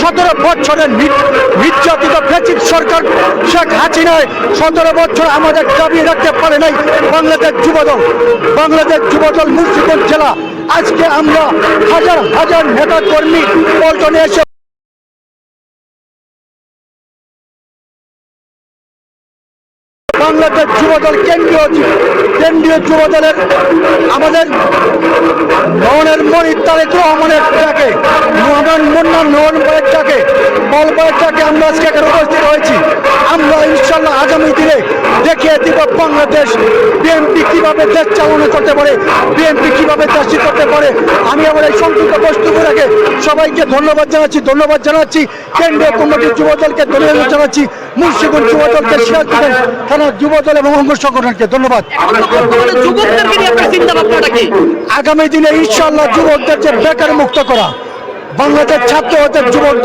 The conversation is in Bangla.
সতেরো বছরের নির্যাতিত ফেসিক সরকার শেখ হাসিনায় সতেরো বছর আমাদের দাবি রাখতে পারে নাই বাংলাদেশ যুবদল। বাংলাদেশ যুবদল মুন্সিগঞ্জ জেলা। আজকে আমরা হাজার হাজার নেতা কর্মী পল্টনে এসে বাংলাদেশ যুবদল কেন্দ্রীয় কেন্দ্রীয় যুবদলের আমাদের নয়নের মনির তারেক রহমানের ডাকে বল আমরা আজকে এখানে উপস্থিত হয়েছি। আমরা ইনশাল্লাহ আগামী দিনে দেখিয়ে দিব বাংলাদেশ বিএনপি কীভাবে দেশ চালনা করতে পারে বিএনপি কীভাবে দেশি করতে পারে। আমি আমার এই সংক্ষিপ্ত বস্তুগুলোকে সবাইকে ধন্যবাদ জানাচ্ছি ধন্যবাদ জানাচ্ছি। কেন্দ্রীয় কমিটির যুবদলকে ধন্যবাদ জানাচ্ছি মুন্সিগঞ্জ যুবদলকে সিরাজগঞ্জ থানার যুবদল এবং অঙ্গ সংগঠনকে ধন্যবাদ। যুবকদেরকে আগামী দিনে ইনশাল্লাহ যুবকদের যে বেকার মুক্ত করা। বাংলাদেশ ছাত্র হতে যুবক